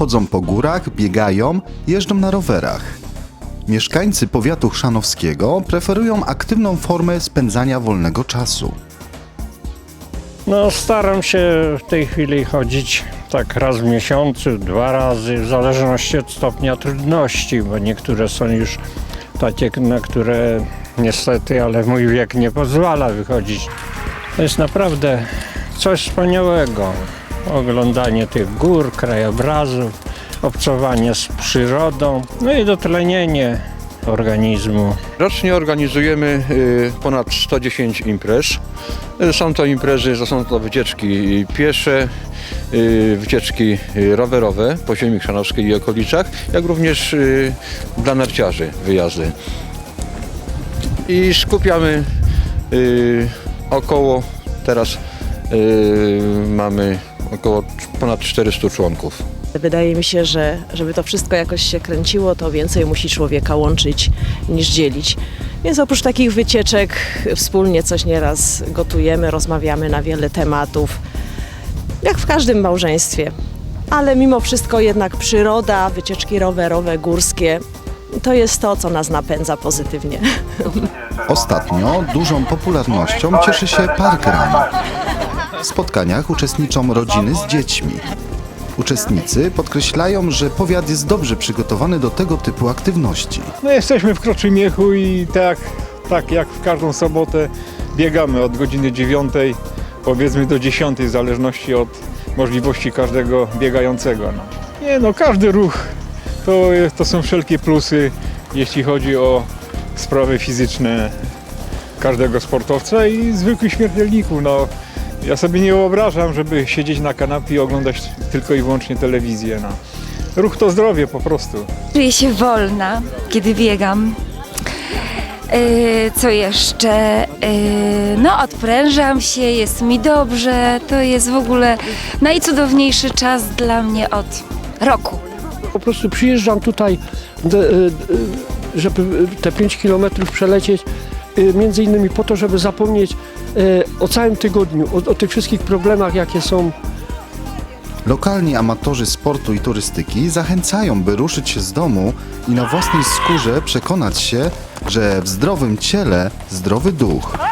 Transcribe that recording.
chodzą po górach, biegają, jeżdżą na rowerach. Mieszkańcy powiatu chrzanowskiego preferują aktywną formę spędzania wolnego czasu. No staram się w tej chwili chodzić tak raz w miesiącu, dwa razy, w zależności od stopnia trudności, bo niektóre są już takie, na które niestety, ale mój wiek nie pozwala wychodzić. To jest naprawdę coś wspaniałego. Oglądanie tych gór, krajobrazów, obcowanie z przyrodą, no i dotlenienie organizmu. Rocznie organizujemy y, ponad 110 imprez. Są to imprezy, to są to wycieczki piesze, y, wycieczki y, rowerowe po ziemi chrzanowskiej i okolicach, jak również dla narciarzy wyjazdy. I skupiamy około, teraz mamy około ponad 400 członków. Wydaje mi się, że żeby to wszystko jakoś się kręciło, to więcej musi człowieka łączyć niż dzielić. Więc oprócz takich wycieczek wspólnie coś nieraz gotujemy, rozmawiamy na wiele tematów, jak w każdym małżeństwie. Ale mimo wszystko jednak przyroda, wycieczki rowerowe, górskie, to jest to, co nas napędza pozytywnie. Ostatnio dużą popularnością cieszy się Park Run. W spotkaniach uczestniczą rodziny z dziećmi. Uczestnicy podkreślają, że powiat jest dobrze przygotowany do tego typu aktywności. No jesteśmy w Kroczymiechu i tak, tak jak w każdą sobotę biegamy od godziny 9 powiedzmy do 10 w zależności od możliwości każdego biegającego. No. Nie no, każdy ruch to, to są wszelkie plusy, jeśli chodzi o sprawy fizyczne każdego sportowca i zwykłych śmiertelników. No, ja sobie nie wyobrażam, żeby siedzieć na kanapie i oglądać tylko i wyłącznie telewizję. No. Ruch to zdrowie po prostu. Czuję się wolna, kiedy biegam. Yy, Co jeszcze? Yy, No, odprężam się, jest mi dobrze. To jest w ogóle najcudowniejszy czas dla mnie od roku. Po prostu przyjeżdżam tutaj, y, żeby te 5 km przelecieć, między innymi po to, żeby zapomnieć y, o całym tygodniu, o, o tych wszystkich problemach, jakie są Lokalni amatorzy sportu i turystyki zachęcają, by ruszyć się z domu i na własnej skórze przekonać się, że w zdrowym ciele zdrowy duch.